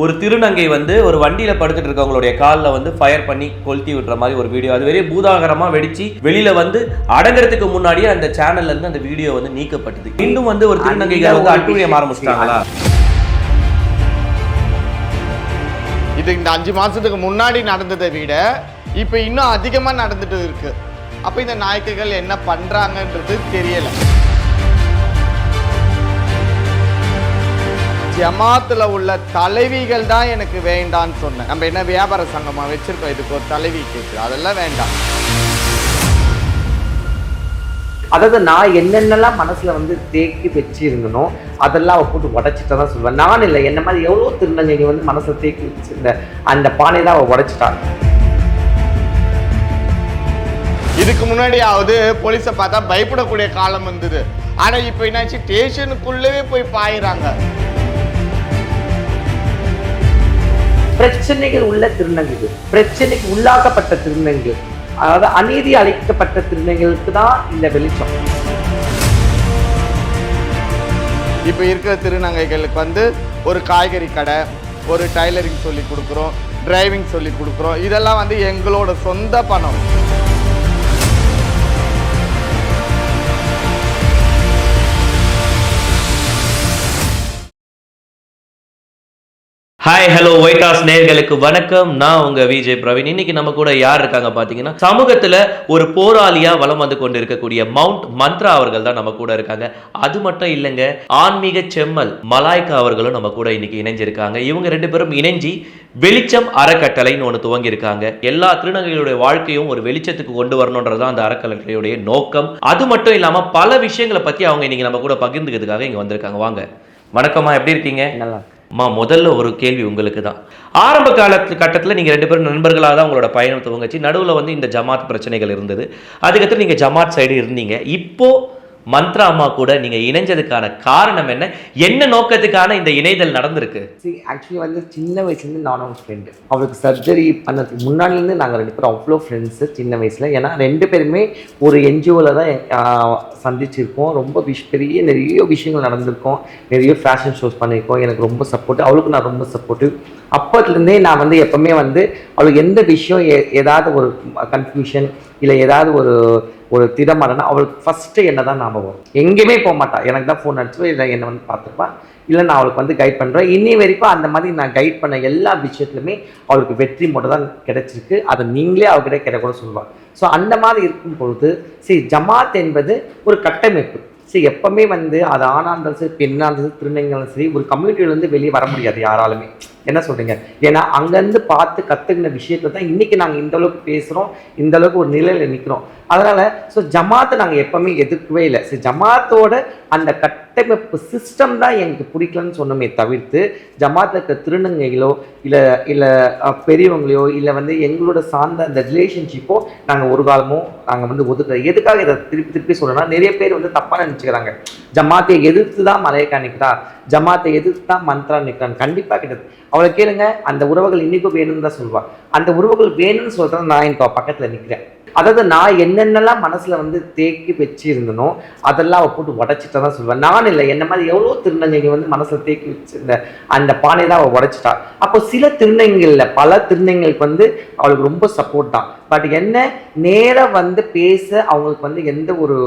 ஒரு திருநங்கை வந்து ஒரு வண்டியில படுத்துட்டு இருக்கவங்களுடைய காலில் வந்து ஃபயர் பண்ணி கொளுத்தி விட்டுற மாதிரி ஒரு வீடியோ அது வெறும் பூதாகரமா வெடிச்சு வெளியில வந்து அடங்குறதுக்கு முன்னாடியே அந்த சேனல்ல இருந்து அந்த வீடியோ வந்து நீக்கப்பட்டது. மீண்டும் வந்து ஒரு திருநங்கைகள் வந்து அட்டுழியம் ஆரம்பிச்சிட்டாங்களா இது இந்த அஞ்சு மாசத்துக்கு முன்னாடி நடந்ததை விட இப்போ இன்னும் அதிகமா நடந்துட்டு இருக்கு. அப்ப இந்த நாயக்குகள் என்ன பண்றாங்கன்றது தெரியல. ஜமாத்துல உள்ள தலைவிகள் தான் எனக்கு வேண்டான்னு சொன்னேன். நம்ம என்ன வியாபார சங்கமா வச்சிருக்கோம்? இதுக்கு ஒரு தலைவி கேட்குது அதெல்லாம் வேண்டாம். அதாவது நான் என்னென்னலாம் மனசுல வந்து தேக்கி வச்சிருந்தனோ அதெல்லாம் அவ போட்டு உடைச்சிட்டா தான் சொல்லுவேன். நான் இல்லை என்ன மாதிரி எவ்வளோ திருநங்கைங்க வந்து மனசுல தேக்கி வச்சிருந்த அந்த பானை தான் அவ உடைச்சிட்டா. இதுக்கு முன்னாடியாவது போலீஸை பார்த்தா பயப்படக்கூடிய காலம் வந்தது. ஆனா இப்போ என்னாச்சு? ஸ்டேஷனுக்குள்ளவே போய் பாயிறாங்க. பிரச்சனைகள் உள்ள திருநங்கைகள் பிரச்சனைக்கு உள்ளாக்கப்பட்ட திருநங்கைகள் அதாவது அநீதி அளிக்கப்பட்ட திருநங்கைகளுக்கு தான் இந்த வெளிச்சம். இப்போ இருக்கிற திருநங்கைகளுக்கு வந்து ஒரு காய்கறி கடை ஒரு டைலரிங் சொல்லி கொடுக்குறோம் டிரைவிங் சொல்லி கொடுக்குறோம் இதெல்லாம் வந்து எங்களோட சொந்த பணம். ஹாய் ஹலோ ஒயிட் ஹவுஸ் நேர்களுக்கு வணக்கம். நான் உங்க விஜய் பிரவீன். இன்னைக்கு நம்ம கூட யார் இருக்காங்க பாத்தீங்கன்னா சமூகத்துல ஒரு போராளியா வலம் வந்து கொண்டு இருக்கக்கூடிய மவுண்ட் மந்த்ரா அவர்கள் தான் நம்ம கூட இருக்காங்க. அது மட்டும் இல்லைங்க ஆன்மீக செம்மல் மலாய்கா அவர்களும் நம்ம கூட இன்னைக்கு இணைஞ்சிருக்காங்க. இவங்க ரெண்டு பேரும் இணைஞ்சி வெளிச்சம் அறக்கட்டளைன்னு ஒன்று துவங்கியிருக்காங்க. எல்லா திருநங்கைகளுடைய வாழ்க்கையும் ஒரு வெளிச்சத்துக்கு கொண்டு வரணுன்றது தான் அந்த அறக்கட்டளையுடைய நோக்கம். அது மட்டும் இல்லாம பல விஷயங்களை பத்தி அவங்க இன்னைக்கு நம்ம கூட பகிர்ந்துக்கிறதுக்காக இங்க வந்திருக்காங்க. வாங்க. வணக்கம்மா எப்படி இருக்கீங்க? நல்லா மா அம்மா முதல்ல ஒரு கேள்வி உங்களுக்கு தான் ஆரம்ப காலத்து கட்டத்தில் நீங்கள் ரெண்டு பேரும் நண்பர்களாக தான் உங்களோட பயணம் துவங்கச்சு. நடுவில் வந்து இந்த ஜமாத் பிரச்சனைகள் இருந்தது. அதுக்கப்புறம் நீங்கள் ஜமாத் சைடு இருந்தீங்க. இப்போது மந்த்ரா அம்மா கூட நீங்கள் இணைஞ்சதுக்கான காரணம் என்ன? என்ன நோக்கத்துக்கான இந்த இணைதல் நடந்திருக்கு? சரி ஆக்சுவலி வந்து சின்ன வயசுலேருந்து நானும் ஃப்ரெண்டு அவளுக்கு சர்ஜரி பண்ணதுக்கு முன்னாடிலேருந்து நாங்கள் ரெண்டு பேரும் அவ்வளோ ஃப்ரெண்ட்ஸு சின்ன வயசில். ஏன்னா ரெண்டு பேருமே ஒரு என்ஜிஓவில் தான் சந்திச்சிருக்கோம். ரொம்ப விஷ் பெரிய நிறைய விஷயங்கள் நடந்திருக்கோம். நிறைய ஃபேஷன் ஷோஸ் பண்ணியிருக்கோம் எனக்கு ரொம்ப சப்போர்ட் அவளுக்கு நான் ரொம்ப சப்போர்ட்டிவ் அப்போத்துலேருந்தே நான் வந்து எப்போவுமே வந்து அவளுக்கு எந்த விஷயம் எ- ஏதாவது ஒரு கன்ஃபியூஷன் இல்லை ஏதாவது ஒரு ஒரு திடமாடனா அவளுக்கு ஃபஸ்ட்டு என்ன தான் ஞாபகம் எங்கேயுமே போக மாட்டாள் எனக்கு தான் ஃபோன் அடிச்சு இல்லை என்னை வந்து பார்த்துருப்பான் இல்லை நான் அவளுக்கு வந்து கைட் பண்ணுறேன் இன்னி வரைக்கும் அந்த மாதிரி நான் கைட் பண்ண எல்லா விஷயத்துலையுமே அவளுக்கு வெற்றி மட்டும் தான் கிடைச்சிருக்கு. அதை நீங்களே அவகிட்ட கிடைக்கூட சொல்லுவாள் ஸோ அந்த மாதிரி இருக்கும் பொழுது சரி ஜமாத் என்பது ஒரு கட்டமைப்பு. சரி எப்பவுமே வந்து அது ஆணாக இருந்தாலும் சரி பெண்ணா இருந்தாலும் திருநங்கைகளும் சரி ஒரு கம்யூனிட்டியிலேருந்து வெளியே வர முடியாது யாராலுமே. என்ன சொல்கிறீங்க ஏன்னா அங்கேருந்து பார்த்து கற்றுக்கின விஷயத்தை தான் இன்றைக்கி நாங்கள் இந்த அளவுக்கு பேசுகிறோம் இந்த அளவுக்கு ஒரு நிலையில் நிற்கிறோம் அதனால் ஸோ ஜமாத்தை நாங்கள் எப்பவுமே எதிர்க்கவே இல்லை. சரி ஜமாத்தோட அந்த கட் இப்போ சிஸ்டம் தான் எனக்கு பிடிக்கலன்னு சொன்னோமே தவிர்த்து ஜமாத்த இருக்க திருநங்கைகளோ இல்லை இல்லை பெரியவங்களையோ இல்லை வந்து எங்களோட சார்ந்த அந்த ரிலேஷன்ஷிப்போ நாங்கள் ஒரு காலமும் நாங்கள் வந்து ஒதுக்குறோம் எதுக்காக இதை திருப்பி திருப்பி சொல்லணும்னா நிறைய பேர் வந்து தப்பாக நினச்சிக்கிறாங்க. ஜமாத்தை எதிர்த்து தான் மலையக்கா நிற்கிறா ஜமாத்தை எதிர்த்து தான் மந்த்ரா நிற்கிறான் கண்டிப்பாக கிடையாது. அவளை கேளுங்க அந்த உறவுகள் இன்னைக்கும் வேணும்னு தான் சொல்லுவாள் அந்த உறவுகள் வேணும்னு சொல்கிறத நான் இப்போ பக்கத்தில் நிற்கிறேன் அதாவது நான் என்னென்னலாம் மனசில் வந்து தேக்கி வச்சுருந்தனோ அதெல்லாம் அவள் போட்டு உடைச்சிட்டா தான் சொல்லுவேன். நான் இல்லை என்ன மாதிரி எவ்வளோ திருநங்கைங்க வந்து மனசில் தேக்கி வச்சிருந்த அந்த பானை தான் அவள் உடைச்சிட்டா. அப்போ சில திருநங்கைகளில் பல திருநங்கைகளுக்கு வந்து அவளுக்கு ரொம்ப சப்போர்ட் தான். பட் என்ன? நேராக வந்து பேச அவங்களுக்கு வந்து எந்த ஒரு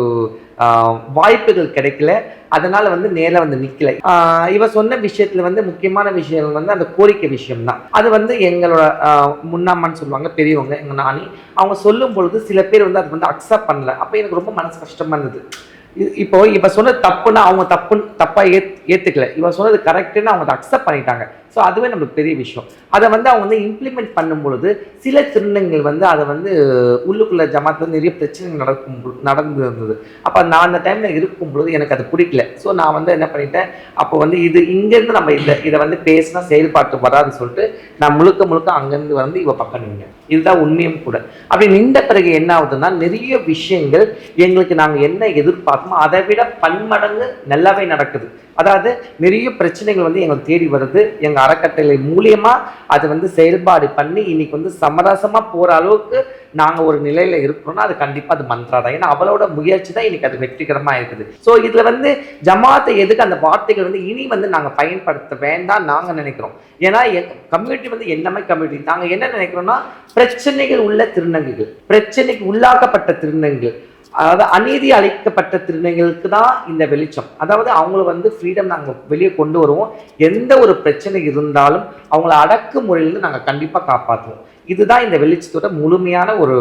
வாய்ப்புகள் கிடைக்கல. அதனால வந்து நேரில் வந்து நிற்கல இவ சொன்ன விஷயத்தில் வந்து முக்கியமான விஷயம் வந்து அந்த கோரிக்கை விஷயம் தான் அது வந்து எங்களோட முன்னாமான்னு சொல்லுவாங்க பெரியவங்க எங்கள் நானி. அவங்க சொல்லும் பொழுது சில பேர் வந்து அது வந்து அக்செப்ட் பண்ணல. அப்போ எனக்கு ரொம்ப மனசு கஷ்டமா இருந்தது. இப்போ இவ சொன்னது தப்புன்னா அவங்க தப்பு தப்பா ஏத் ஏத்துக்கல. இவ சொன்னது கரெக்டுன்னு அவங்க அதை அக்செப்ட் பண்ணிட்டாங்க. ஸோ அதுவே நம்மளுக்கு பெரிய விஷயம். அதை வந்து அவங்க வந்து இம்ப்ளிமெண்ட் பண்ணும்பொழுது சில திருநங்கள் வந்து அதை வந்து உள்ளுக்குள்ள ஜமாத்துல நிறைய பிரச்சனைகள் நடக்கும் நடந்து இருந்தது அப்போ நான் அந்த டைமில் இருக்கும் பொழுது எனக்கு அது பிடிக்கல. ஸோ நான் வந்து என்ன பண்ணிட்டேன்? அப்போ வந்து இது இங்கேருந்து நம்ம இதை இதை வந்து பேசினா செயல்பாட்டு வராதுன்னு சொல்லிட்டு நான் முழுக்க முழுக்க அங்கேருந்து வந்து இவ பக்கம் நின்றேன் இதுதான் உண்மையும் கூட. அப்படி நின்ற பிறகு என்ன ஆகுதுன்னா நிறைய விஷயங்கள் எங்களுக்கு நாங்கள் என்ன எதிர்பார்க்கமோ அதை விட பன்மடங்கு நல்லாவே நடக்குது. அதாவது நிறைய பிரச்சனைகள் வந்து எங்களுக்கு தேடி வருது. எங்கள் அறக்கட்டளை மூலியமாக அது வந்து செயல்பாடு பண்ணி இன்னைக்கு வந்து சமரசமாக போகிற அளவுக்கு நாங்கள் ஒரு நிலையில் இருக்கிறோம்னா அது கண்டிப்பாக அது மந்த்ரா தான். ஏன்னா அவளோட முயற்சி தான் இன்னைக்கு அது வெற்றிகரமாக இருக்குது. ஸோ இதில் வந்து ஜமாத்தை எதுக்கு அந்த வார்த்தைகள் வந்து இனி வந்து நாங்கள் பயன்படுத்த வேண்டாம் நாங்கள் நினைக்கிறோம். ஏன்னா கம்யூனிட்டி வந்து என்னமே கம்யூனிட்டி நாங்கள் என்ன நினைக்கிறோம்னா பிரச்சனைகள் உள்ள திருநங்கைகள் பிரச்சனைக்கு உள்ளாக்கப்பட்ட திருநங்கைகள் அதாவது அநீதி அளிக்கப்பட்ட திருநங்கைகளுக்கு தான் இந்த வெளிச்சம். அதாவது அவங்கள வந்து ஃப்ரீடம் நாங்கள் வெளியே கொண்டு வருவோம். எந்த ஒரு பிரச்சனை இருந்தாலும் அவங்கள அடக்கு முறையிலிருந்து நாங்கள் கண்டிப்பாக காப்பாற்றுவோம். இதுதான் இந்த வெளிச்சத்தோட முழுமையான ஒரு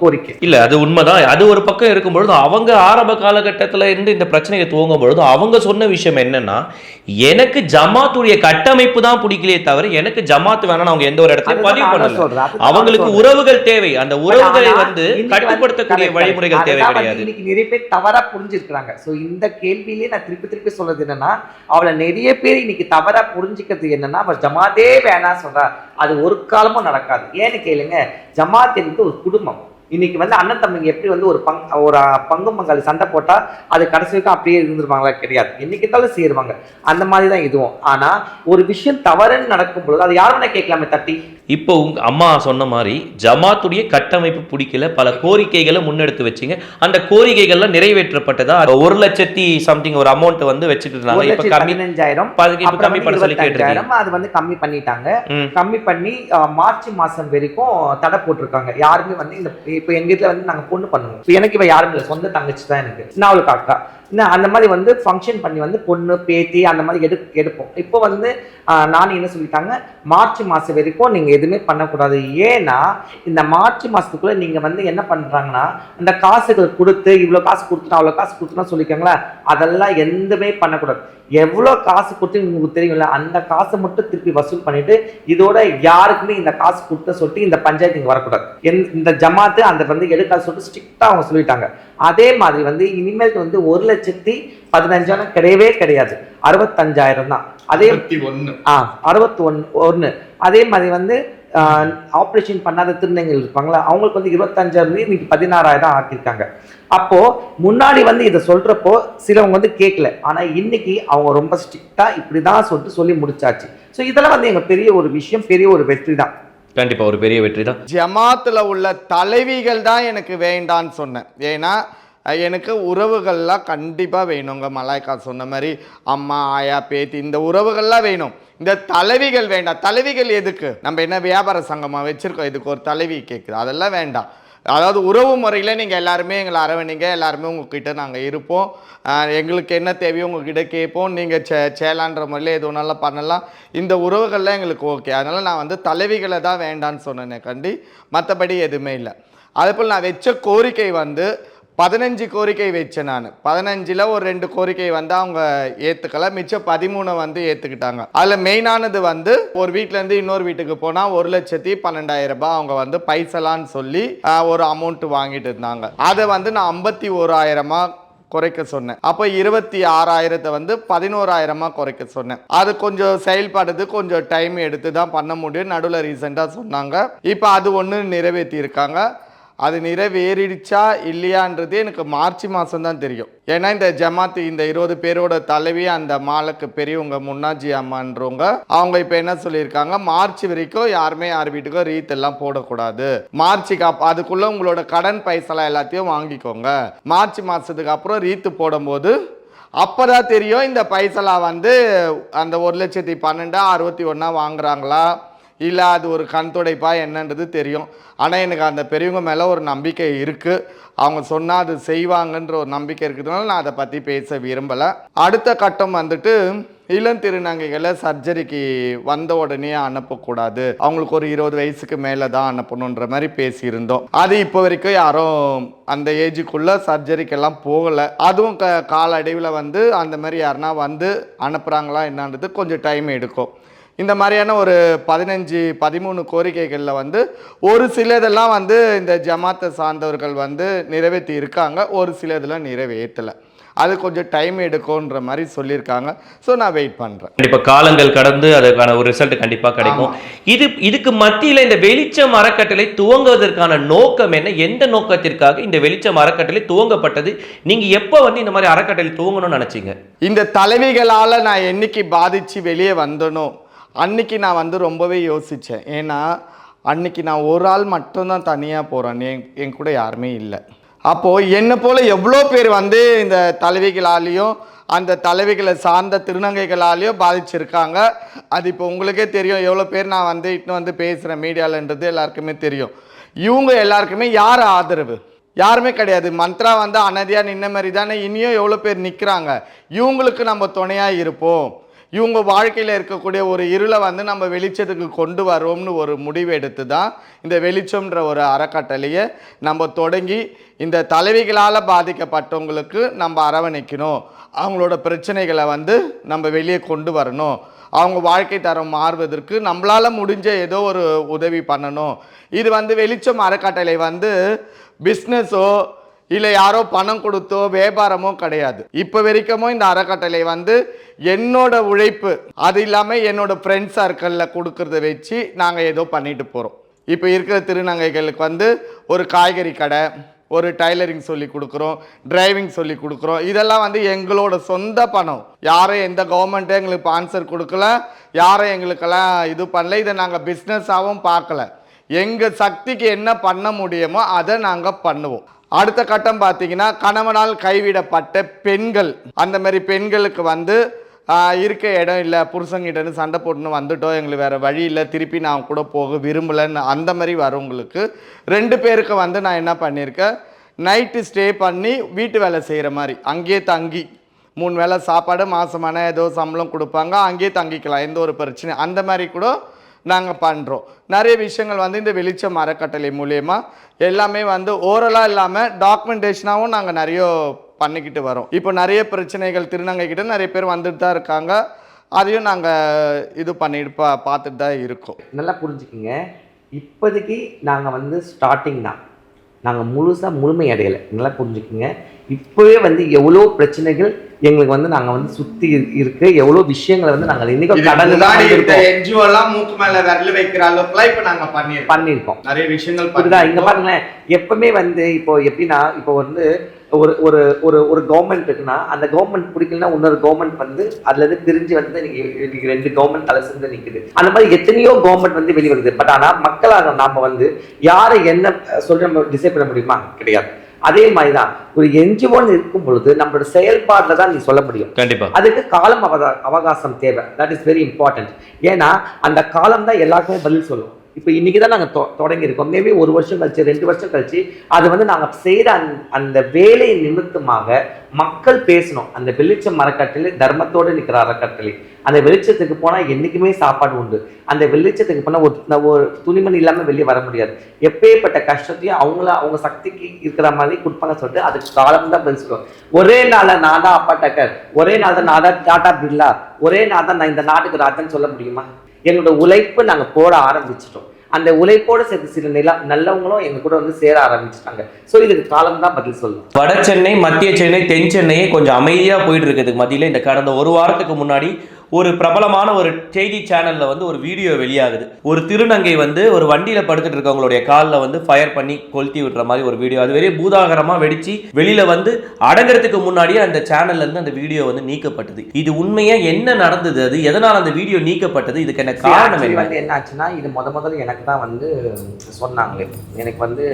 கோரிக்கை. இல்ல அது உண்மைதான். அது ஒரு பக்கம் இருக்கும் பொழுது அவங்க ஆரம்ப காலகட்டத்துல இருந்து இந்த பிரச்சனையை துவங்கும் பொழுது அவங்க சொன்ன விஷயம் என்னன்னா எனக்கு ஜமாத்துடைய கட்டமைப்பு தான் பிடிக்கலையே தவிர எனக்கு ஜமாத் வேணாம் அவங்க எந்த ஒரு அதுதான் பதிவு பண்ணல. அவங்களுக்கு உறவுகள் தேவை. அந்த உறவுகளை வந்து கட்டுப்படுத்தக்கூடிய வழிமுறைகள். தேவை கிடையாது. இன்னைக்கு நிறைய பேர் தவறா புரிஞ்சிருக்கிறாங்க. சோ இந்த கேள்வியிலேயே நான் திருப்பி திருப்பி சொல்றது என்னன்னா அவளை நிறைய பேர் இன்னைக்கு தவறா புரிஞ்சுக்கிறது என்னன்னா அவ ஜமாத்தே வேணாம் சொல்றா. அது ஒரு காலமும் நடக்காது. ஏன்னு கேளுங்க ஜமாத் என்பது ஒரு குடும்பம். இன்னைக்கு வந்து அண்ணன் தம்பிங்க எப்படி வந்து ஒரு பங் ஒரு பங்கு பங்காளி சண்டை போட்டா அது கடைசி வரைக்கும் அப்படியே இருந்துருவாங்களா கிடையாது. என்னைக்கு இருந்தாலும் சேருவாங்க அந்த மாதிரி தான் இதுவும். ஆனா ஒரு விஷயம் தவறுன்னு நடக்கும் பொழுது அது யாரும் கேட்கலாமே தட்டி. இப்போ உங்க அம்மா சொன்ன மாதிரி ஜமாத்துடைய கட்டமைப்பு பிடிக்கல பல கோரிக்கைகளை முன்னெடுத்து வச்சீங்க. அந்த கோரிக்கைகள்லாம் நிறைவேற்றப்பட்டதா? ஒரு லட்சத்தி சம்திங் ஒரு அமௌண்ட் வந்து வச்சுட்டு இருந்தாங்க. இப்ப கம்மி பதினஞ்சாயிரம். இப்ப கம்மி பண்ண சொல்லி கேட்டிருக்கீங்க. அது வந்து கம்மி பண்ணிட்டாங்க. கம்மி பண்ணி மார்ச் மாசம் வரைக்கும் தடை போட்டிருக்காங்க. யாருமே வந்து இந்த இப்போ எங்க வீட்டுல வந்து நாங்க பொண்ணு பண்ணுவோம். இப்போ எனக்கு இவ யாரும் இல்லை. சொந்த தங்கச்சி தான் எனக்கு. நான் அவளுக்கு அக்கா. இன்னும் அந்த மாதிரி வந்து ஃபங்க்ஷன் பண்ணி வந்து பொண்ணு பேத்தி அந்த மாதிரி எடு எடுப்போம். இப்போ வந்து நானும் என்ன சொல்லிட்டாங்க மார்ச் மாதம் வரைக்கும் நீங்கள் எதுவுமே பண்ணக்கூடாது. ஏன்னா இந்த மார்ச் மாதத்துக்குள்ளே நீங்கள் வந்து என்ன பண்ணுறாங்கன்னா இந்த காசுகள் கொடுத்து இவ்வளோ காசு கொடுத்துட்டா அவ்வளோ காசு கொடுத்துட்டா சொல்லிக்கோங்களேன் அதெல்லாம் எதுவுமே பண்ணக்கூடாது. எவ்வளோ காசு கொடுத்து உங்களுக்கு தெரியும்ல அந்த காசை மட்டும் திருப்பி வசூல் பண்ணிட்டு இதோட யாருக்குமே இந்த காசு கொடுத்த சொல்லிட்டு இந்த பஞ்சாயத்து இங்க வரக்கூடாது. இந்த ஜமாத்து அந்த வந்து எடுக்காது சொல்லிட்டு ஸ்ட்ரிக்டா அவங்க சொல்லிட்டாங்க. அதே மாதிரி வந்து இனிமேல் வந்து ஒரு லட்சத்தி பதினஞ்சாயிரம் கிடையவே கிடையாது. அறுபத்தஞ்சாயிரம் தான். அதே ஒன்று ஆ அறுபத்தி ஒன் ஒன்று அதே மாதிரி வந்து ஆப்ரேஷன் பண்ணாத திருநங்கைகள் இருப்பாங்களா? அவங்களுக்கு வந்து இருபத்தஞ்சாயிரம் இன்னைக்கு பதினாறாயிரம் ஆக்கியிருக்காங்க. அப்போ முன்னாடி வந்து இதை சொல்றப்போ சிலவங்க வந்து கேட்கல. ஆனா இன்னைக்கு அவங்க ரொம்ப ஸ்ட்ரிக்டா இப்படிதான் சொல்லிட்டு சொல்லி முடிச்சாச்சு. ஸோ இதெல்லாம் வந்து எங்க பெரிய ஒரு விஷயம் பெரிய ஒரு வெற்றி தான். கண்டிப்பா ஒரு பெரிய வெற்றி தான். ஜமாத்தில் உள்ள தலைவிகள் தான் எனக்கு வேண்டான்னு சொன்னேன். ஏன்னா எனக்கு உறவுகள்லாம் கண்டிப்பாக வேணுங்க மலாய்க்கா சொன்ன மாதிரி. அம்மா ஆயா பேத்தி இந்த உறவுகள்லாம் வேணும். இந்த தலைவிகள் வேண்டாம். தலைவிகள் எதுக்கு? நம்ம என்ன வியாபார சங்கமாக வச்சுருக்கோம்? இதுக்கு ஒரு தலைவி கேட்குது அதெல்லாம் வேண்டாம். அதாவது உறவு முறையில் நீங்கள் எல்லாருமே எங்களை அரவணைங்க. எல்லாருமே உங்ககிட்ட நாங்கள் இருப்போம். எங்களுக்கு என்ன தேவையோ உங்ககிட்ட கேட்போம். நீங்கள் சே சேலான்ற முறையில் எது ஒன்றாலும் பண்ணலாம். இந்த உறவுகள்லாம் எங்களுக்கு ஓகே. அதனால் நான் வந்து தலைவிகளை தான் வேண்டான்னு சொன்னேனே கண்டி. மற்றபடி எதுவுமே இல்லை. அதே போல் நான் வச்ச கோரிக்கை வந்து பதினஞ்சு கோரிக்கை வச்சேன் நான். பதினஞ்சில் ஒரு ரெண்டு கோரிக்கை வந்து அவங்க ஏற்றுக்கல மிச்சம் பதிமூணை வந்து ஏற்றுக்கிட்டாங்க அதில் மெயினானது வந்து ஒரு வீட்டிலேருந்து இன்னொரு வீட்டுக்கு போனால் ஒரு லட்சத்தி பன்னெண்டாயிரம் ரூபாய் அவங்க வந்து பைசலான்னு சொல்லி ஒரு அமௌண்ட் வாங்கிட்டு இருந்தாங்க. அதை வந்து நான் ஐம்பத்தி ஓராயிரமா குறைக்க சொன்னேன். அப்போ இருபத்தி ஆறாயிரத்தை வந்து பதினோராயிரமாக குறைக்க சொன்னேன். அது கொஞ்சம் செயல்படுறது கொஞ்சம் டைம் எடுத்து தான் பண்ண முடியும். நடுவில் ரீசெண்டாக சொன்னாங்க. இப்போ அது ஒன்று நிறைவேற்றி இருக்காங்க அது நிறைவேறிடுச்சா இல்லையான்றது எனக்கு மார்ச் மாதம் தான் தெரியும். ஏன்னா இந்த ஜமாத்து இந்த இருபது பேரோட தலைவி அந்த மாலுக்கு பெரியவங்க முன்னாஜி அம்மான்றவங்க அவங்க இப்போ என்ன சொல்லியிருக்காங்க? மார்ச் வரைக்கும் யாருமே யார் வீட்டுக்கும் ரீத் எல்லாம் போடக்கூடாது. மார்ச்சுக்கு அப் அதுக்குள்ள உங்களோட கடன் பைசலாம் எல்லாத்தையும் வாங்கிக்கோங்க. மார்ச் மாதத்துக்கு அப்புறம் ரீத்து போடும்போது அப்பதான் தெரியும் இந்த பைசலா வந்து அந்த ஒரு லட்சத்தி பன்னெண்டா அறுபத்தி ஒன்றா வாங்குறாங்களா? இல்லை அது ஒரு கண் துடைப்பா என்னன்றது தெரியும். ஆனால் எனக்கு அந்த பெரியவங்க மேலே ஒரு நம்பிக்கை இருக்குது அவங்க சொன்னால் அது செய்வாங்கன்ற ஒரு நம்பிக்கை இருக்கிறதுனால நான் அதை பற்றி பேச விரும்பலை. அடுத்த கட்டம் வந்துட்டு இளம் திருநங்கைகளை சர்ஜரிக்கு வந்த உடனே அனுப்பக்கூடாது. அவங்களுக்கு ஒரு இருபது வயசுக்கு மேலே தான் அனுப்பணுன்ற மாதிரி பேசியிருந்தோம். அது இப்போ வரைக்கும் யாரும் அந்த ஏஜுக்குள்ளே சர்ஜரிக்கெல்லாம் போகலை. அதுவும் க காலடைவில் வந்து அந்த மாதிரி யாருன்னா வந்து அனுப்புகிறாங்களா என்னன்றது கொஞ்சம் டைம் எடுக்கும். இந்த மாதிரியான ஒரு பதினஞ்சு பதிமூணு கோரிக்கைகளில் வந்து ஒரு சிலதெல்லாம் வந்து இந்த ஜமாத்தை சார்ந்தவர்கள் வந்து நிறைவேற்றி இருக்காங்க. ஒரு சிலதெல்லாம் நிறைவேற்றலை. அது கொஞ்சம் டைம் எடுக்கும்ன்ற மாதிரி சொல்லியிருக்காங்க. ஸோ நான் வெயிட் பண்ணுறேன் கண்டிப்பா காலங்கள் கடந்து அதுக்கான ஒரு ரிசல்ட் கண்டிப்பா கிடைக்கும். இது இதுக்கு மத்தியில இந்த வெளிச்சம் அறக்கட்டளை துவங்குவதற்கான நோக்கம் என்ன? எந்த நோக்கத்திற்காக இந்த வெளிச்சம் அறக்கட்டளை துவங்கப்பட்டது? நீங்க எப்ப வந்து இந்த மாதிரி அறக்கட்டளை துவங்கணும்னு நினைச்சீங்க? இந்த தலைவிகளால் நான் என்னைக்கு பாதிச்சு வெளியே வந்தனோ அன்னைக்கு நான் வந்து ரொம்பவே யோசித்தேன் ஏன்னா அன்னைக்கு நான் ஒரு ஆள் மட்டும்தான் தனியாக போகிறேன் என் என் கூட யாருமே இல்லை. அப்போது என்னை போல் எவ்வளோ பேர் வந்து இந்த தலைவிகளாலேயும் அந்த தலைவிகளை சார்ந்த திருநங்கைகளாலேயும் பாதிச்சிருக்காங்க. அது இப்போ உங்களுக்கே தெரியும். எவ்வளோ பேர் நான் வந்து இட்டு வந்து பேசுகிறேன் மீடியாலன்றது எல்லாருக்குமே தெரியும். இவங்க எல்லாருக்குமே யார் ஆதரவு? யாருமே கிடையாது. மந்த்ரா வந்து அனதியாக நின்ன மாதிரி தானே இனியும் எவ்வளோ பேர் நிற்கிறாங்க இவங்களுக்கு நம்ம துணையாக இருப்போம். இவங்க வாழ்க்கையில் இருக்கக்கூடிய ஒரு இருளை வந்து நம்ம வெளிச்சத்துக்கு கொண்டு வரோம்னு ஒரு முடிவு எடுத்து தான் இந்த வெளிச்சம்ன்ற ஒரு அறக்கட்டளையை நம்ம தொடங்கி இந்த தலைவிகளால் பாதிக்கப்பட்டவங்களுக்கு நம்ம அரவணைக்கணும். அவங்களோட பிரச்சனைகளை வந்து நம்ம வெளியே கொண்டு வரணும். அவங்க வாழ்க்கை தரம் மாறுவதற்கு நம்மளால் முடிஞ்ச ஏதோ ஒரு உதவி பண்ணணும். இது வந்து வெளிச்சம் அறக்கட்டளை வந்து பிஸ்னஸோ இல்லை யாரோ பணம் கொடுத்தோ வியாபாரமோ கிடையாது. இப்போ வரைக்குமோ இந்த அறக்கட்டளை வந்து என்னோட உழைப்பு அது இல்லாமல் என்னோட ஃப்ரெண்ட்ஸ் சர்க்கிளில் கொடுக்கறத வச்சு நாங்கள் ஏதோ பண்ணிட்டு போகிறோம் இப்போ இருக்கிற திருநங்கைகளுக்கு வந்து ஒரு காய்கறி கடை ஒரு டைலரிங் சொல்லி கொடுக்குறோம் டிரைவிங் சொல்லி கொடுக்குறோம். இதெல்லாம் வந்து எங்களோட சொந்த பணம். யாரும் எந்த கவர்மெண்ட்டும் எங்களுக்கு ஆன்சர் கொடுக்கல யாரும் எங்களுக்கெல்லாம் இது பண்ணல. இதை நாங்கள் பிஸ்னஸாகவும் பார்க்கல. எங்கள் சக்திக்கு என்ன பண்ண முடியுமோ அதை நாங்கள் பண்ணுவோம். அடுத்த கட்டம் பார்த்தீங்கன்னா கணவனால் கைவிடப்பட்ட பெண்கள். அந்த மாதிரி பெண்களுக்கு வந்து இருக்க இடம் இல்லை புருஷங்கிட்டன்னு சண்டை போட்டுன்னு வந்துட்டோம். எங்களுக்கு வேறு வழி இல்லை. திருப்பி நான் கூட போக விரும்பலைன்னு அந்த மாதிரி வரவங்களுக்கு ரெண்டு பேருக்கு வந்து நான் என்ன பண்ணியிருக்கேன் நைட்டு ஸ்டே பண்ணி வீட்டு வேலை செய்கிற மாதிரி. அங்கேயே தங்கி. மூணு வேளை சாப்பாடு மாதமான ஏதோ சம்பளம் கொடுப்பாங்க. அங்கேயே தங்கிக்கலாம். எந்த ஒரு பிரச்சனை அந்த மாதிரி கூட நாங்கள் பண்ணுறோம் நிறைய விஷயங்கள் வந்து இந்த வெளிச்சம் அறக்கட்டளை மூலயமா எல்லாமே வந்து ஓரலாக இல்லாமல் டாக்குமெண்டேஷனாகவும் நாங்கள் நிறைய பண்ணிக்கிட்டு வரோம். இப்போ நிறைய பிரச்சனைகள் திருநங்கைக்கிட்ட நிறைய பேர் வந்துட்டு தான் இருக்காங்க. அதையும் நாங்கள் இது பண்ணிட்டு பா பார்த்துட்டு தான் இருக்கோம். நல்லா புரிஞ்சுக்குங்க. இப்போதைக்கு நாங்கள் வந்து ஸ்டார்டிங் தான். நாங்கள் முழுசாக முழுமை அடையலை. நல்லா புரிஞ்சுக்குங்க. இப்போவே வந்து எவ்வளோ பிரச்சனைகள் எங்களுக்கு வந்து நாங்கள் வந்து சுற்றி இருக்கு. எவ்வளோ விஷயங்களை வந்து நாங்கள் இன்னைக்கு கடந்து தான் வந்திருக்கோம். என்ஜிஓ எல்லாம் மூக்கு மேல விரல் வைக்கிற அளவுக்குலாம் இப்போ நாங்கள் பண்ணியிருக்கோம். பண்ணியிருக்கோம். நிறைய விஷயங்கள் புரியுதா இங்க பாருங்களேன். எப்பவுமே வந்து இப்போ எப்படின்னா இப்போ வந்து ஒரு ஒரு ஒரு ஒரு கவர்மெண்ட் இருக்குன்னா அந்த கவர்மெண்ட் பிடிக்கலன்னா இன்னொரு கவர்மெண்ட் வந்து அதுல இருந்து பிரிஞ்சு வந்து நீங்க இன்னைக்கு ரெண்டு கவர்மெண்ட் தலை சேர்ந்து நிக்குது. அந்த மாதிரி எத்தனையோ கவர்மெண்ட் வந்து வெளியே வருது. பட் ஆனா மக்களாக நாம வந்து யாரை என்ன சொல்லி நம்ம டிசைட் பண்ண முடியுமா? கிடையாது. அதே மாதிரி தான் ஒரு என்ஜிஓன்னு இருக்கும் பொழுது நம்மளோட செயல்பாட்டில் தான் நீ சொல்ல முடியும். கண்டிப்பா. அதுக்கு காலம் அவகா அவகாசம் தேவை. தட் இஸ் வெரி இம்பார்ட்டன்ட் ஏன்னா அந்த காலம் தான் எல்லாருக்குமே பதில் சொல்லும். இப்போ இன்றைக்கி தான் நாங்கள் தொ தொடங்கியிருக்கோம். மேபி ஒரு வருஷம் கழிச்சு ரெண்டு வருஷம் கழிச்சு அது வந்து நாங்கள் செய்கிற அந்த அந்த வேலை நிமித்தமாக மக்கள் பேசணும். அந்த வெளிச்சம் அறக்கட்டளை தர்மத்தோடு நிற்கிற அறக்கட்டளை. அந்த வெளிச்சத்துக்கு போனால் என்றைக்குமே சாப்பாடு உண்டு. அந்த வெளிச்சத்துக்கு போனால் ஒரு ஒரு துணிமணி இல்லாமல் வெளியே வர முடியாது. எப்பேற்பட்ட கஷ்டத்தையும் அவங்கள அவங்க சக்திக்கு இருக்கிற மாதிரி கொடுப்பாங்க சொல்லிட்டு அதுக்கு காலம் தான் பதில் சொல்லுவாங்க. ஒரே நாளில் நான் தான் அப்பா டக்கர் ஒரே நாள் தான் நான் தான் டாட்டா பிர்லா. ஒரே நாள் தான் நான் இந்த நாட்டுக்கு ராஜான்னு சொல்ல முடியுமா? எங்களோட உழைப்பு நாங்க போட ஆரம்பிச்சிட்டோம். அந்த உழைப்போட சேர்த்து சில நில நல்லவங்களும் எங்க கூட வந்து சேர ஆரம்பிச்சிட்டாங்க. சோ இதுக்கு காலம் தான் பதில் சொல்லும் வட சென்னை மத்திய சென்னை தென் சென்னையே கொஞ்சம் அமைதியாக போயிட்டு இருக்கிறதுக்கு மத்தியில இந்த கடந்த ஒரு வாரத்துக்கு முன்னாடி ஒரு பிரபலமான ஒரு செய்தி சேனல்ல வந்து ஒரு வீடியோ வெளியாகுது. ஒரு திருநங்கை வந்து ஒரு வண்டியில படுத்துட்டு இருக்கவங்களுடைய காலில் வந்து ஃபயர் பண்ணி கொளுத்தி விட்டுற மாதிரி ஒரு வீடியோ. அது வெறும் பூதாகரமா வெடிச்சு வெளியில வந்து அடங்குறதுக்கு முன்னாடியே அந்த சேனல்ல இருந்து அந்த வீடியோ வந்து நீக்கப்பட்டது. இது உண்மையா என்ன நடந்தது அது? எதனால அந்த வீடியோ நீக்கப்பட்டது? இதுக்கு என்ன காரணம் என்ன? ஆச்சுன்னா இது முத முதல்ல எனக்கு தான் வந்து சொன்னாங்களே. எனக்கு வந்து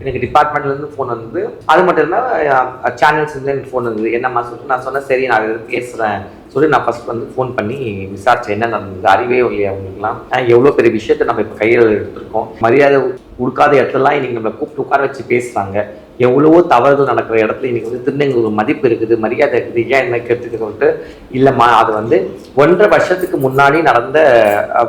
எனக்கு டிபார்ட்மெண்ட்லேருந்து ஃபோன் வந்தது. அது மட்டும் இல்லாமல் சேனல்ஸ்லேருந்து எனக்கு ஃபோன் வந்தது. என்னம்மா சொல்லிட்டு நான் சொன்னேன் சரி நான் அதை பேசுறேன். சொல்லி நான் ஃபர்ஸ்ட் வந்து ஃபோன் பண்ணி விசாரிச்சேன் என்ன நடந்தது அறிவே இல்லையா அவங்களுக்குலாம் எவ்வளோ பெரிய விஷயத்த நம்ம இப்போ கையில் எடுத்திருக்கோம். மரியாதை கொடுக்காத இடத்துலலாம் இன்றைக்கி நம்மளை கூப்பிட்டு உட்கார வச்சு பேசுகிறாங்க எவ்வளவோ தவறுகள் நடக்கிற இடத்துல இன்னைக்கு வந்து திருநெங்க ஒரு மதிப்பு இருக்குது மரியாதை இருக்குது ஏன் என்ன கேட்டுக்கு இல்லைம்மா அது வந்து ஒன்றரை வருஷத்துக்கு முன்னாடி நடந்த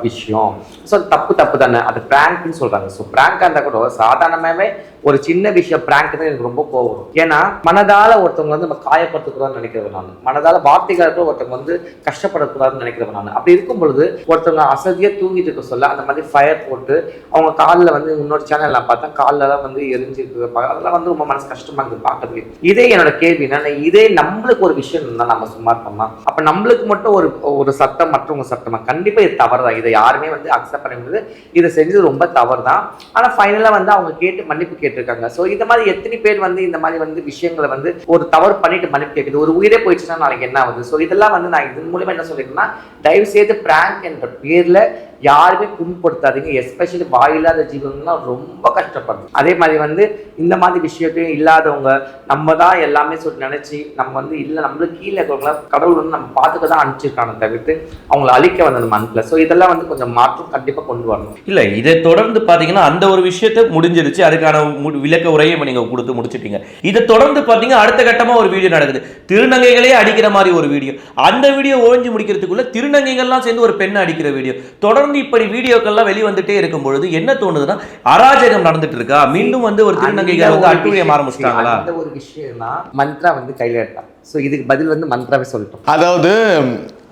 விஷயம். ஸோ தப்பு தப்பு தானே. அது பிராங்க்னு சொல்கிறாங்க ஸோ பிராங்காக இருந்தால் கூட சாதாரணமாகவே ஒரு சின்ன விஷயம் பிராங்க் தான் எனக்கு ரொம்ப கோவம் ஏன்னா மனதால் ஒருத்தவங்க வந்து நம்ம காயப்படுத்தக்கூடாதுன்னு நினைக்கிறவன் நான். மனதால வார்த்தைகளுக்கு ஒருத்தவங்க வந்து கஷ்டப்படக்கூடாதுன்னு நினைக்கிறவன் நான். அப்படி இருக்கும் பொழுது ஒருத்தவங்க அசதியாக தூங்கிட்டு இருக்க சொல்ல அந்த மாதிரி ஃபயர் போட்டு அவங்க காலில் வந்து இன்னொரு சேனல் பார்த்தா பார்த்தேன். வந்து எரிஞ்சு அதெல்லாம் வந்து ரொம்ப மனசு கஷ்டமாக இருக்குது பார்க்கறதுக்கு. இதே என்னோட கேள்வி என்னன்னா இதே நம்மளுக்கு ஒரு விஷயம் இருந்தால் நம்ம சும்மா இருப்போமா? அப்போ நம்மளுக்கு மட்டும் ஒரு ஒரு சட்டம் மற்றவங்க சட்டமா கண்டிப்பாக இது தவறுதான். இதை யாருமே வந்து அக்செப்ட் பண்ண முடியாது இதை செஞ்சது ரொம்ப தவறு தான் ஆனா ஃபைனலா வந்து அவங்க கேட்டு மன்னிப்பு கேட்டிருக்காங்க. ஸோ இந்த மாதிரி எத்தனை பேர் வந்து இந்த மாதிரி வந்து விஷயங்களை வந்து ஒரு தவறு பண்ணிட்டு மன்னிப்பு கேட்குது? ஒரு உயிரே போயிடுச்சுன்னா நாளைக்கு என்ன ஆகுது? ஸோ இதெல்லாம் வந்து நான் இதன் மூலியமாக என்ன சொல்லியிருக்கேன்னா தயவு செய்து பிராங்க் என்ற பேர்ல யாருமே புண்படுத்தாதீங்க. எஸ்பெஷலி வாயில்லாத ஜீவன்லாம் ரொம்ப கஷ்டப்படுது. அதே மாதிரி வந்து இந்த மாதிரி விஷயத்தையும் இல்லாதவங்க நம்ம தான் எல்லாமே சொல்லி நினச்சி நம்ம வந்து இல்லை நம்மளுக்கு கீழே இருக்கிறவங்கள கடவுள் வந்து நம்ம பார்த்துக்க தான் அனுப்பிச்சிருக்காங்க தவிர்த்து அவங்கள அழிக்க வந்தது மனத்தில் ஸோ இதெல்லாம் வந்து கொஞ்சம் மாற்றம் கண்டிப்பா கொண்டு வரணும். இல்ல இதை தொடர்ந்து பாத்தீங்கன்னா அந்த ஒரு விஷயத்தை முடிஞ்சிருச்சு அதுக்கான மு- விளக்க உரையை நீங்க கொடுத்து முடிச்சிட்டீங்க. இதை தொடர்ந்து பாத்தீங்கன்னா அடுத்த கட்டமா ஒரு வீடியோ நடக்குது. திருநங்கைகளே அடிக்கிற மாதிரி ஒரு வீடியோ. அந்த வீடியோ ஓஞ்சி முடிக்கிறதுக்குள்ள திருநங்கைகள்லாம் சேர்ந்து ஒரு பெண்ணை அடிக்கிற வீடியோ. தொடர்ந்து இப்படி வீடியோக்கள்லாம் வெளிவந்துட்டே இருக்கும் பொழுது என்ன தோணுதுன்னா அராஜகம் நடந்துட்டு இருக்கா மீண்டும் வந்து ஒரு திருநங்கைகள் வந்து அட்டுழியம் ஆரம்பிச்சிட்டாங்களா? அந்த ஒரு விஷயம் தான் மந்த்ரா வந்து கையில எடுத்தான் ஸோ இதுக்கு பதில் வந்து மந்த்ராவே சொல்லிட்டோம். அதாவது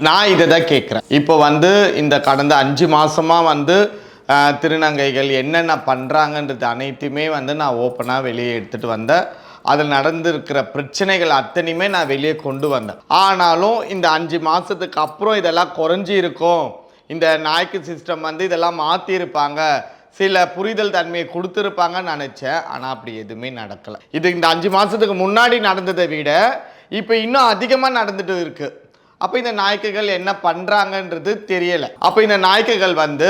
நான் இதை தான் கேட்குறேன் இப்போ வந்து இந்த கடந்த அஞ்சு மாதமாக வந்து திருநங்கைகள் என்னென்ன பண்ணுறாங்கன்றது அனைத்துமே வந்து நான் ஓப்பனாக வெளியே எடுத்துகிட்டு வந்தேன். அதில் நடந்திருக்கிற பிரச்சனைகள் அத்தனையுமே நான் வெளியே கொண்டு வந்தேன். ஆனாலும் இந்த அஞ்சு மாதத்துக்கு அப்புறம் இதெல்லாம் குறைஞ்சி இருக்கும் இந்த நாய்க்கு சிஸ்டம் வந்து இதெல்லாம் மாற்றிருப்பாங்க சில புரிதல் தன்மையை கொடுத்துருப்பாங்கன்னு நினச்சேன். ஆனால் அப்படி எதுவுமே நடக்கலை. இது இந்த அஞ்சு மாதத்துக்கு முன்னாடி நடந்ததை விட இப்போ இன்னும் அதிகமாக நடந்துட்டு இருக்குது அப்போ இந்த நாய்க்குகள் என்ன பண்ணுறாங்கன்றது தெரியலை. அப்போ இந்த நாய்க்குகள் வந்து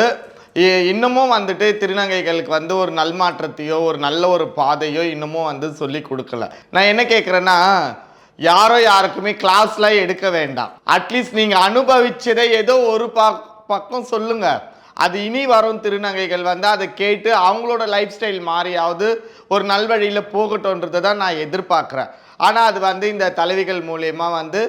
இன்னமும் வந்துட்டு திருநங்கைகளுக்கு வந்து ஒரு நல்மாற்றத்தையோ ஒரு நல்ல ஒரு பாதையோ இன்னமும் வந்து சொல்லி கொடுக்கல. நான் என்ன கேட்குறேன்னா யாரோ யாருக்குமே கிளாஸ்லாம் எடுக்க வேண்டாம். அட்லீஸ்ட் நீங்கள் அனுபவிச்சதை ஏதோ ஒரு பா பக்கம் சொல்லுங்க. அது இனி வரும் திருநங்கைகள் வந்து அதை கேட்டு அவங்களோட லைஃப் ஸ்டைல் மாறியாவது ஒரு நல்வழியில் போகட்டும்ன்றதை தான் நான் எதிர்பார்க்குறேன். ஆனால் அது வந்து இந்த தலைவிகள் மூலயமா வந்து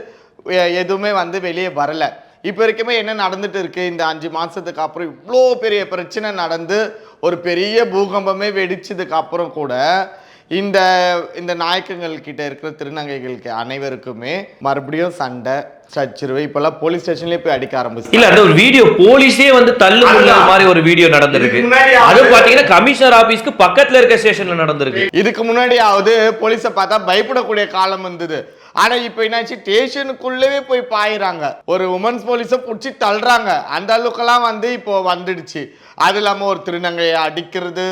எதுவுமே வந்து வெளியே வரல. இப்போ வரைக்குமே என்ன நடந்துட்டு இருக்கு? இந்த அஞ்சு மாசத்துக்கு அப்புறம் இவ்வளோ பெரிய பிரச்சனை நடந்து ஒரு பெரிய பூகம்பமே வெடிச்சதுக்கு அப்புறம் கூட இந்த இந்த நாயக்கங்கள் கிட்ட இருக்கிற திருநங்கைகளுக்கு அனைவருக்குமே மறுபடியும் சண்டை சச்சுருவை. இப்பெல்லாம் போலீஸ் ஸ்டேஷன்லயே போய் அடிக்க ஆரம்பிச்சு. இல்ல அந்த ஒரு வீடியோ போலீஸே வந்து தள்ளு. மாதிரி ஒரு வீடியோ நடந்திருக்கு. அது பாத்தீங்கன்னா கமிஷனர் ஆபீஸ்க்கு பக்கத்துல இருக்க ஸ்டேஷன்ல நடந்திருக்கு. இதுக்கு முன்னாடியாவது போலீஸை பார்த்தா பயப்படக்கூடிய காலம் இருந்தது ஆனா இப்போ என்னாச்சு? ஸ்டேஷனுக்குள்ளவே போய் பாயிறாங்க. ஒரு உமன்ஸ் போலீஸை பிடிச்சி தள்ளுறாங்க. அந்த அளவுக்கெல்லாம் வந்து இப்போ வந்துடுச்சு. அது இல்லாமல் ஒரு திருநங்கையை அடிக்கிறது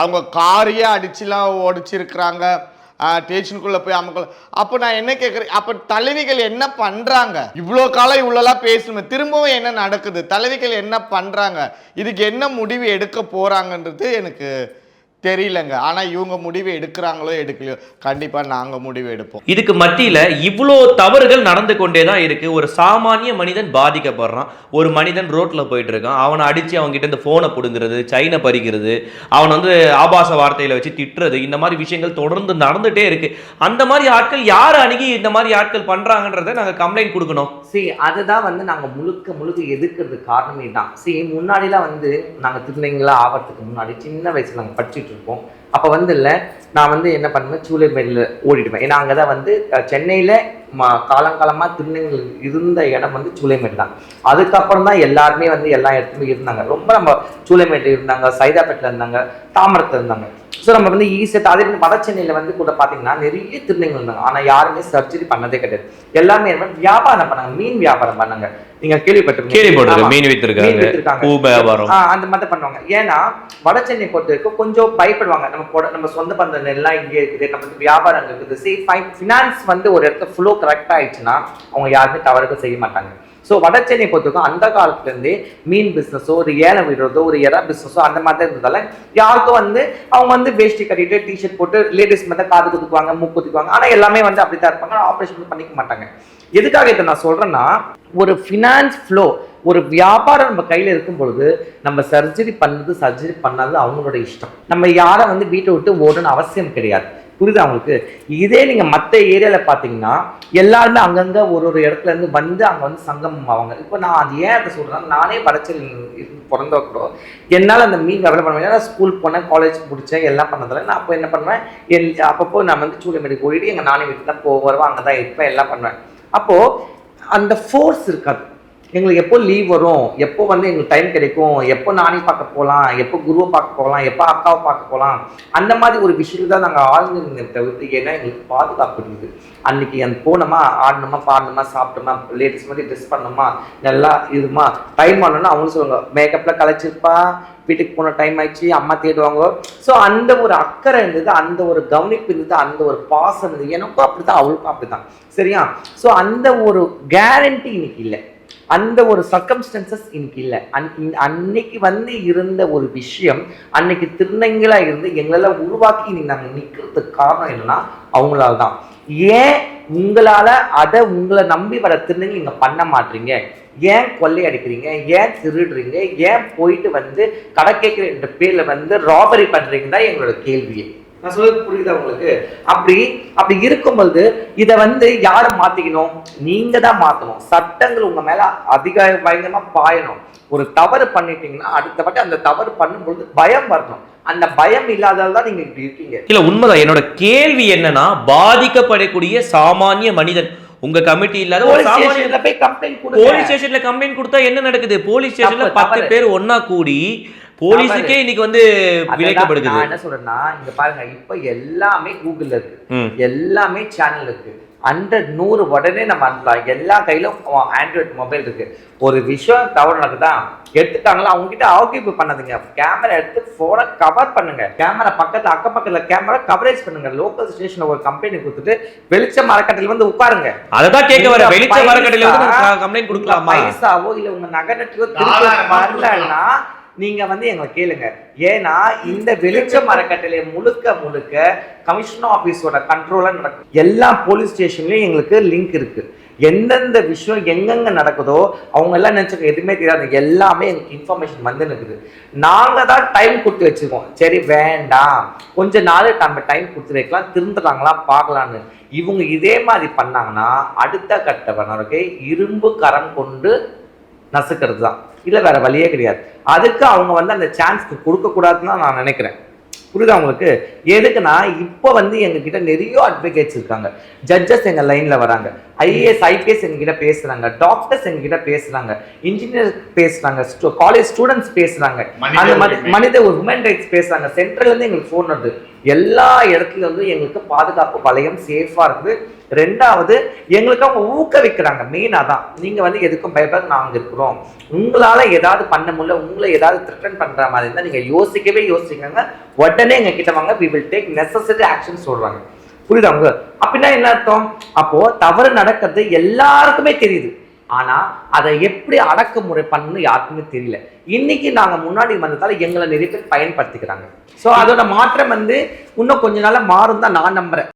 அவங்க காரையே அடிச்சுலாம் ஓடிச்சிருக்கிறாங்க ஸ்டேஷனுக்குள்ளே போய் அமக்கல. அப்போ நான் என்ன கேட்குறேன் அப்போ தலைவிகள் என்ன பண்ணுறாங்க இவ்வளோ காலம் இவ்வளோலாம் பேசணும் திரும்பவும் என்ன நடக்குது? தலைவிகள் என்ன பண்ணுறாங்க இதுக்கு என்ன முடிவு எடுக்க போகிறாங்கன்றது எனக்கு தெரியலங்க. ஆனால் இவங்க முடிவு எடுக்கிறாங்களோ எடுக்கலையோ கண்டிப்பாக நாங்கள் முடிவு எடுப்போம். இதுக்கு மத்தியில இவ்வளோ தவறுகள் நடந்து கொண்டே தான் இருக்கு. ஒரு சாமானிய மனிதன் பாதிக்கப்படுறான். ஒரு மனிதன் ரோட்ல போயிட்டு இருக்கான் அவனை அடிச்சு அவங்க கிட்ட இந்த போனை பிடுங்குறது செயினை பறிக்கிறது அவன் வந்து ஆபாச வார்த்தையில வச்சு திட்டுறது இந்த மாதிரி விஷயங்கள் தொடர்ந்து நடந்துட்டே இருக்கு. அந்த மாதிரி ஆட்கள் யார் அணுகி இந்த மாதிரி ஆட்கள் பண்றாங்கன்றதை நாங்க கம்ப்ளைண்ட் கொடுக்கணும். சி அதுதான் வந்து நாங்கள் முழுக்க முழுக்க எதிர்க்கிறதுக்கு காரணமே தான் சி முன்னாடிலாம் வந்து நாங்கள் திருநங்கைகளா ஆகிறதுக்கு முன்னாடி சின்ன வயசுல நாங்கள் படிச்சுட்டு இருப்போம். அப்போ வந்து இல்லை நான் வந்து என்ன பண்ணுவேன்? சூளைமேலில் ஓடிடுவேன். ஏன்னா அங்கே தான் வந்து சென்னையில் மா காலங்காலமாக திருநங்கைகள் இருந்த இடம் வந்து சூளைமேடு தான். அதுக்கப்புறம் தான் எல்லாருமே வந்து எல்லா இடத்துலையும் இருந்தாங்க. ரொம்ப நம்ம சூளைமேட்டில் இருந்தாங்க சைதாப்பேட்டில் இருந்தாங்க தாமரத்தில் இருந்தாங்க. ஸோ நம்ம வந்து ஈஸியாக அதே மாதிரி வட சென்னையில் வந்து கூட பார்த்தீங்கன்னா நிறைய திருநங்கைகள் இருந்தாங்க. ஆனால் யாருமே சர்ஜரி பண்ணதே கிடையாது. எல்லாமே? வியாபாரம் பண்ணாங்க. மீன் வியாபாரம் பண்ணாங்க. நீங்க கேள்விப்பட்டிருக்கீங்க. மீன் மீன் வித்திருக்காங்க. அந்த மாதிரி பண்ணுவாங்க. ஏன்னா வட சென்னை பொறுத்த வரைக்கும் கொஞ்சம் பயப்படுவாங்க. நம்ம போட நம்ம சொந்த பந்தம் எல்லாம் இங்கே இருக்குது. நம்ம வந்து வியாபாரம் இருக்குது. சே ஃபினான்ஸ் வந்து ஒரு இடத்துல ஃப்ளோ கரெக்டாக ஆயிடுச்சுன்னா அவங்க யாருமே தவறுகள் செய்ய மாட்டாங்க. ஸோ வட சென்னை பொறுத்தவரைக்கும் அந்த காலத்துலேருந்தே மீன் பிஸ்னஸோ ஒரு ஏலம் விடுறதோ ஒரு எறா பிஸ்னஸோ அந்த மாதிரி தான் இருந்ததால யாருக்கும் வந்து அவங்க வந்து வேஷ்டி கட்டிட்டு டிஷர்ட் போட்டு லேடிஸ் மட்டும் காது குத்துக்குவாங்க மூக்கு குத்துக்குவாங்க. ஆனால் எல்லாமே வந்து அப்படி தான் இருப்பாங்க ஆப்ரேஷன் பண்ணிக்க மாட்டாங்க. எதுக்காக இதை நான் சொல்கிறேன்னா ஒரு ஃபினான்ஸ் ஃப்ளோ ஒரு வியாபாரம் நம்ம கையில் இருக்கும் பொழுது நம்ம சர்ஜரி பண்ணது சர்ஜரி பண்ணாதது அவங்களோட இஷ்டம். நம்ம யாரை வந்து வீட்டை விட்டு ஓடணும்னு அவசியம் கிடையாது. புரியுதா அவங்களுக்கு இதே நீங்க மற்ற ஏரியால பாத்தீங்கன்னா எல்லாருமே அங்கங்க ஒரு ஒரு இடத்துல இருந்து வந்து அங்க வந்து சங்கமம் ஆவாங்க. இப்போ நான் அது ஏன் அதை சொல்றேன்னா நானே படைச்சல் பிறந்த கூட என்னால் அந்த மீன் வியாபாரம் பண்ண முடியாது ஸ்கூல் போனேன் காலேஜ் முடிச்சேன் எல்லாம் பண்ணதில்ல நான் அப்போ என்ன பண்ணுவேன்? எல் அப்பப்போ நான் வந்து சூளைமேடு போயிட்டு எங்கள் நானே வீட்டில் தான் போக வருவேன் அங்கே தான் இருப்பேன் எல்லாம் பண்ணுவேன். அப்போ அந்த ஃபோர்ஸ் இருக்காது. எங்களுக்கு எப்போ லீவ் வரும்? எப்போ வந்து எங்களுக்கு டைம் கிடைக்கும்? எப்போ நானே பார்க்க போகலாம் எப்போ குருவை பார்க்க போகலாம் எப்போ அக்காவை பார்க்க போகலாம் அந்த மாதிரி ஒரு விஷயத்துல தான் நாங்கள் ஆழ்ந்திருந்தே தவிர்த்து ஏன்னா எங்களுக்கு பாதுகாப்பு இருக்குது. அன்னைக்கு அந்த போனோமா? ஆடணுமா? பாடணுமா? சாப்பிட்டோமா? லேடிஸ் மாதிரி ட்ரெஸ் பண்ணோமா? நல்லா இதுமா டைம் ஆனோன்னா அவங்களும் சொல்லுவாங்க மேக்கப்பில் கலைச்சிருப்பா. வீட்டுக்கு போன டைம் ஆயிடுச்சு அம்மா தேடுவாங்க. ஸோ அந்த ஒரு அக்கறை இருந்தது அந்த ஒரு கவனிப்பு இருந்தது அந்த ஒரு பாசம் இருந்தது. எனக்கும் அப்படிதான் அவளுக்கும் அப்படிதான் சரியா? ஸோ அந்த ஒரு கேரண்டி இன்னைக்கு இல்லை. அந்த ஒரு சர்க்கம்ஸ்டன்சஸ் இன்னைக்கு இல்லை அன் அன்னைக்கு வந்து இருந்த ஒரு விஷயம் அன்னைக்கு திருநங்கைகளா இருந்து எங்களெல்லாம் உருவாக்கி இன்னைக்கு நாங்கள் நிற்கிறதுக்கு காரணம் என்னன்னா அவங்களால தான் ஏன் உங்களால அதை உங்களை நம்பி வர திருநங்கை நீங்க பண்ண மாட்டீங்க? ஏன் கொள்ளை அடிக்கிறீங்க? ஏன் திருடுறீங்க? ஏன் போயிட்டு வந்து கடை கேட்குற பேர்ல வந்து ராபரி பண்ணுறீங்க தான் எங்களோட கேள்வியே. நான் சொல்றது புரியுதா உங்களுக்கு? அப்படி அப்படி இருக்கும்பொழுது இதை வந்து யாரை மாத்திக்கணும்? நீங்க தான் மாத்தணும். சட்டங்கள் உங்க மேல அதிக பயங்கரமா பாயணும். ஒரு தவறு பண்ணிட்டீங்கன்னா அடுத்த வாட்டி அந்த தவறு பண்ணும்பொழுது பயம் வரணும். அந்த பயம் இல்லாதால் தான் நீங்க இப்படி இருக்கீங்க. இல்ல உண்மைதான். என்னோட கேள்வி என்னன்னா பாதிக்கப்படக்கூடிய சாமானிய மனிதன் உங்க கமிட்டி இல்லாத ஒரு போலீஸ் ஸ்டேஷன்ல கம்ப்ளைண்ட் கொடுத்தா என்ன நடக்குது? போலீஸ் ஸ்டேஷன்ல பத்து. பேர் ஒண்ணா கூடி போலீஸுக்கே இன்னைக்கு வந்து நான் என்ன சொல்றேன்னா இங்க பாருங்க இப்ப எல்லாமே கூகுள்ல இருக்கு. எல்லாமே சேனல் இருக்கு. ஹண்ட்ரட் நூறு உடனே நம்ம அனுப்பலாம். எல்லா கையிலும் ஆண்ட்ராய்டு மொபைல் இருக்கு. ஒரு விஷயம் தவறு நடக்குதா? எடுத்துட்டாங்களா? அவங்க கிட்ட ஆக்கியபை பண்ணாதீங்க. கேமரா எடுத்து போனை கவர் பண்ணுங்க. கேமரா பக்கத்துல அக்க பக்கத்துல கேமரா கவரேஜ் பண்ணுங்க. லோக்கல் ஸ்டேஷன்ல ஒரு கம்பெனி கொடுத்துட்டு வெளிச்ச மரக்கட்டையில வந்து உட்காருங்க. அததான் கேட்க வர. வெளிச்ச மரக்கடையில வந்து கம்ப்ளைண்ட் கொடுக்கலாமா? பைசாவோ இல்ல உங்க நகை நட்டியோ திருப்பி வரலன்னா நீங்க வந்து எங்களை கேளுங்க. ஏன்னா இந்த வெளிச்ச மரக்கட்டையில முழுக்க முழுக்க கமிஷனர் ஆபீஸோட கண்ட்ரோலா நடக்கும். எல்லா போலீஸ் ஸ்டேஷன்லயும் எங்களுக்கு லிங்க் இருக்கு. எந்தெந்த விஷயம் எங்கெங்க நடக்குதோ அவங்க எல்லாம் நினைச்சுக்க எதுவுமே தெரியாது. எல்லாமே எனக்கு இன்ஃபர்மேஷன் வந்து இருக்குது நாங்க தான் டைம் கொடுத்து வச்சிருக்கோம். சரி வேண்டாம். கொஞ்ச நாள் நம்ம டைம் கொடுத்து வைக்கலாம். திருந்துறாங்களா பார்க்கலான்னு. இவங்க இதே மாதிரி பண்ணாங்கன்னா அடுத்த கட்ட வனருக்கு இரும்பு கரம் கொண்டு நசுக்கிறது தான் இல்லை வேற வழியே கிடையாது. அதுக்கு அவங்க வந்து அந்த சான்ஸ்க்கு கொடுக்கக்கூடாதுன்னு தான் நான் நினைக்கிறேன். புரியுதா உங்களுக்கு? எதுக்குன்னா இப்போ வந்து எங்ககிட்ட நிறைய அட்வொகேட்ஸ் இருக்காங்க. ஜட்ஜஸ் எங்கள் லைனில் வராங்க. ஐஏஎஸ் ஐபிஎஸ் எங்ககிட்ட பேசுறாங்க. டாக்டர்ஸ் எங்ககிட்ட பேசுறாங்க. இன்ஜினியர் பேசுறாங்க. காலேஜ் ஸ்டூடெண்ட்ஸ் பேசுறாங்க. அந்த மாதிரி. மனித உமன் ரைட்ஸ் பேசுறாங்க. சென்ட்ரல்ல இருந்து எங்களுக்கு ஃபோன் வருது. எல்லா இடத்துல இருந்து எங்களுக்கு பாதுகாப்பு வளையம் சேஃபா இருக்குது ரெண்டாவது எங்களுக்கு அவங்க ஊக்குவிக்கிறாங்க. மெயினாக தான் நீங்க வந்து எதுக்கும் பயப்பட நாங்க இருக்கிறோம். உங்களால ஏதாவது பண்ண முடியல உங்களை ஏதாவது த்ரெட்டன் பண்ற மாதிரி இருந்தா நீங்க யோசிக்கவே யோசிக்கங்க உடனே எங்க கிட்ட வாங்க. We will take necessary action சொல்றாங்க. புரியுதா அவங்க அப்படின்னா என்ன அர்த்தம்? அப்போ தவறு நடக்கிறது எல்லாருக்குமே தெரியுது. ஆனா அதை எப்படி அடக்குமுறை பண்ணணும்னு யாருக்குமே தெரியல. இன்னைக்கு நாங்க முன்னாடி வந்ததால எங்களை நிறைய பேர் பயன்படுத்திக்கிறாங்க. ஸோ அதோட மாற்றம் வந்து இன்னும் கொஞ்ச நாளாக மாறும் தான் நான் நம்புறேன்.